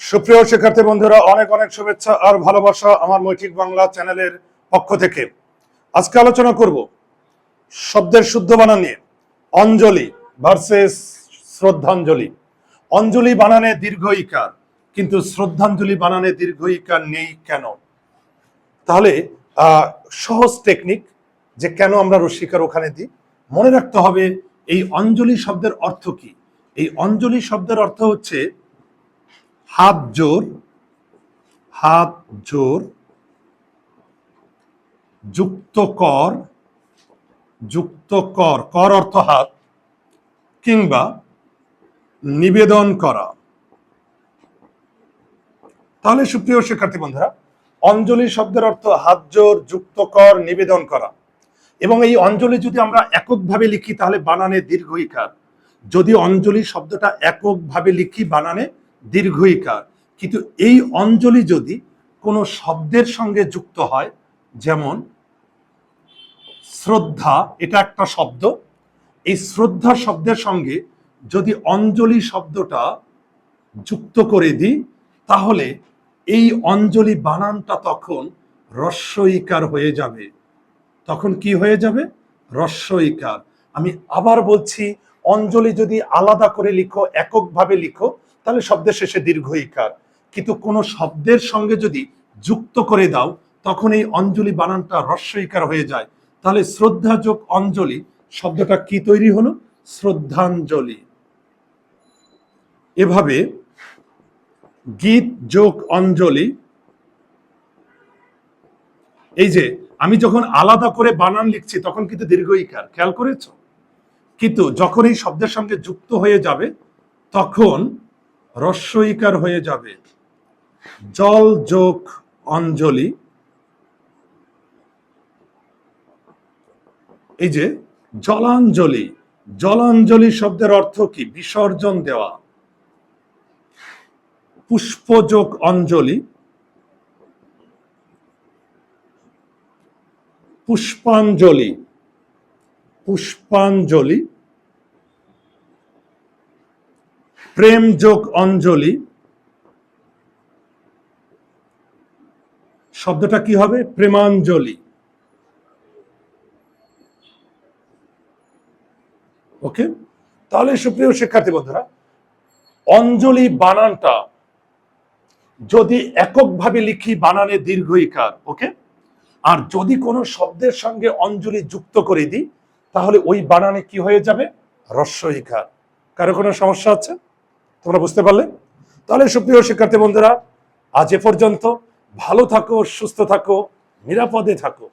সুপ্রিয় শিক্ষার্থী বন্ধুরা, অনেক অনেক শুভেচ্ছা আর ভালোবাসা আমার মৈঠিক বাংলা চ্যানেলের পক্ষ থেকে। আজকে আলোচনা করব শব্দের শুদ্ধ বানান নিয়ে, অঞ্জলি ভার্সেস শ্রদ্ধাঞ্জলি। অঞ্জলি বানানে দীর্ঘ ইকার, কিন্তু শ্রদ্ধাঞ্জলি বানানে দীর্ঘ ইকার নেই কেন? তাহলে সহজ টেকনিক যে কেন আমরা রস্বীকার ওখানে দিই। মনে রাখতে হবে, এই অঞ্জলি শব্দের অর্থ কি? এই অঞ্জলি শব্দের অর্থ হচ্ছে হাত জোর হাত জোর, যুক্ত কর যুক্ত কর কর অর্থ হাত, কিংবা নিবেদন করা। তাহলে সুপ্রিয় শিক্ষার্থী বন্ধুরা, অঞ্জলি শব্দের অর্থ হাত জোর, যুক্ত কর, নিবেদন করা। এবং এই অঞ্জলি যদি আমরা এককভাবে লিখি, তাহলে বানানে দীর্ঘ যদি অঞ্জলি শব্দটা এককভাবে লিখি বানানে দীর্ঘ ইকার কিন্তু এই অঞ্জলি যদি কোনো শব্দের সঙ্গে যুক্ত হয়, যেমন শ্রদ্ধা, এটা একটা শব্দ, এই শ্রদ্ধা শব্দের সঙ্গে যদি অঞ্জলি শব্দটা যুক্ত করে দিই, তাহলে এই অঞ্জলি বানানটা তখন রস্বইকার হয়ে যাবে। তখন কি হয়ে যাবে? রস্বইকার আমি আবার বলছি, অঞ্জলি যদি আলাদা করে লিখো, এককভাবে লিখো তাহলে শব্দের শেষে দীর্ঘ ইকার কিন্তু কোনো শব্দের সঙ্গে যদি যুক্ত করে দাও, তখন এই অঞ্জলি বানানটা রস্বইকার হয়ে যায়। তাহলে শ্রদ্ধা যোগ অঞ্জলি, শব্দটা কি তৈরি হলো? শ্রদ্ধাঞ্জলি। এভাবে গীত যোগ অঞ্জলি, এই যে আমি যখন আলাদা করে বানান লিখছি, তখন কিন্তু দীর্ঘ ইকার খেয়াল করেছ? কিন্তু যখন এই শব্দের সঙ্গে যুক্ত হয়ে যাবে, তখন রস্বইকার হয়ে যাবে। জল, যোগ, অঞ্জলি। এই যে জলাঞ্জলি জলাঞ্জলি শব্দের অর্থ কি? বিসর্জন দেওয়া। পুষ্পযোগ অঞ্জলি। পুষ্পাঞ্জলি। পুষ্পাঞ্জলি। প্রেম যোগ অঞ্জলি। শব্দটা কি হবে? প্রেমাঞ্জলি। ওকে? তাহলে সুপ্রিয় শিক্ষার্থী বন্ধুরা, অঞ্জলি বানানটা যদি এককভাবে লিখি, বানানে দীর্ঘ ইকার ওকে? আর যদি কোনো শব্দের সঙ্গে অঞ্জলি যুক্ত করে দিই, তাহলে ওই বানানে কি হয়ে যাবে? রস্য ইকার কারও কোনো সমস্যা আছে? তোমরা বুঝতে পারলে? তাহলে সুপ্রিয় শিক্ষার্থী বন্ধুরা, আজ এ পর্যন্ত ভালো থাকো, সুস্থ থাকো, নিরাপদে থাকো।